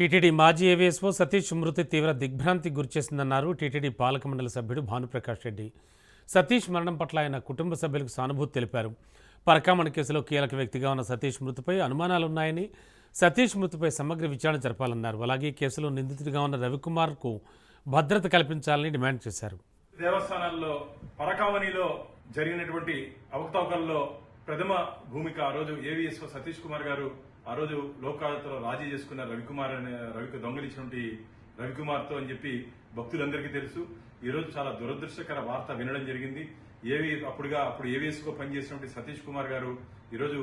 TTD మాజీ AVSO Satish మృతి తీవ్ర దిగ్భ్రాంతికి గురిచేసిందన్నారు టీటీడీ పాలక మండలి సభ్యుడు భానుప్రకాష్ రెడ్డి. సతీష్ మరణం పట్ల ఆయన కుటుంబ సభ్యులకు సానుభూతి తెలిపారు. పరకామణ కేసులో కీలక వ్యక్తిగా ఉన్న సతీష్ మృతిపై అనుమానాలున్నాయని సతీష్ మృతిపై సమగ్ర విచారణ జరపాలన్నారు. అలాగే కేసులో నిందితుడిగా ఉన్న రవికుమార్కు భద్రత కల్పించాలని డిమాండ్ చేశారు. దేవస్థానాల్లో పరకావనిలో జరిగినటువంటి అవకతవకల్లో ప్రథమ భూమిక ఆ రోజు ఏవిఎస్ సతీష్ కుమార్ గారు ఆ రోజు లోకాలతో రాజీ చేసుకున్న రవికుమార్ అనే రవికి దొంగలించినటువంటి రవికుమార్తో అని చెప్పి భక్తులందరికీ తెలుసు. ఈ రోజు చాలా దురదృష్టకర వార్త వినడం జరిగింది. ఏవి అప్పుడుగా అప్పుడు ఏవిఎస్ కో పనిచేసినటువంటి సతీష్ కుమార్ గారు ఈరోజు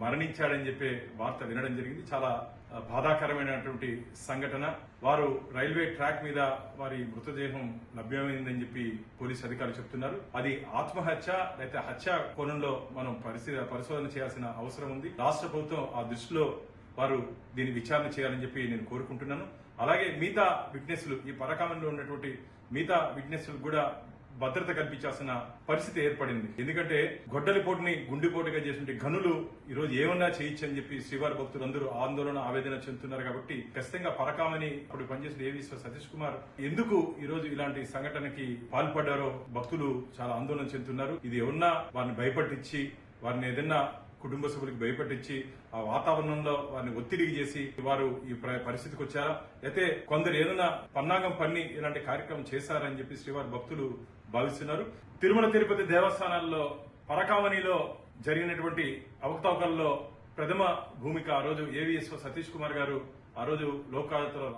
మరణించాడని చెప్పే వార్త వినడం జరిగింది. చాలా బాధాకరమైనటువంటి సంఘటన. వారు రైల్వే ట్రాక్ మీద వారి మృతదేహం లభ్యమైందని చెప్పి పోలీసు అధికారులు చెప్తున్నారు. అది ఆత్మహత్య లేకపోతే హత్య కోణంలో మనం పరిశీ- పరిశోధన చేయాల్సిన అవసరం ఉంది. రాష్ట్ర ప్రభుత్వం ఆ దృష్టిలో వారు దీన్ని విచారణ చేయాలని చెప్పి నేను కోరుకుంటున్నాను. అలాగే మిగతా విట్నెస్లు ఈ పరకాలంలో ఉన్నటువంటి మిగతా విట్నెస్లు కూడా భద్రత కల్పించాల్సిన పరిస్థితి ఏర్పడింది. ఎందుకంటే గొడ్డలిపోటుని గుండెపోటుగా చేసిన గనులు ఈ రోజు ఏమన్నా చేయొచ్చు అని చెప్పి శ్రీవారి భక్తులందరూ ఆందోళన ఆవేదన చెందుతున్నారు కాబట్టి ఖచ్చితంగా పరకామని అప్పుడు పనిచేసిన ఏవీశ్వర సతీష్ కుమార్ ఎందుకు ఈ రోజు ఇలాంటి సంఘటనకి పాల్పడ్డారో భక్తులు చాలా ఆందోళన చెందుతున్నారు. ఇది ఎవరన్నా వారిని భయపట్టించి వారిని ఏదన్నా కుటుంబ సభ్యులకు భయపెట్టించి ఆ వాతావరణంలో వారిని ఒత్తిడికి చేసి వారు ఈ పరిస్థితికి వచ్చారా? అయితే కొందరు ఏదైనా పన్నాగం పన్ని ఇలాంటి కార్యక్రమం చేశారని చెప్పి శ్రీవారి భక్తులు భావిస్తున్నారు. తిరుమల తిరుపతి దేవస్థానాల్లో పరకావనిలో జరిగినటువంటి అవకతవకల్లో ప్రథమ భూమిక ఆ రోజు ఏవిఎస్ సతీష్ కుమార్ గారు ఆ రోజు లోకాయుతలో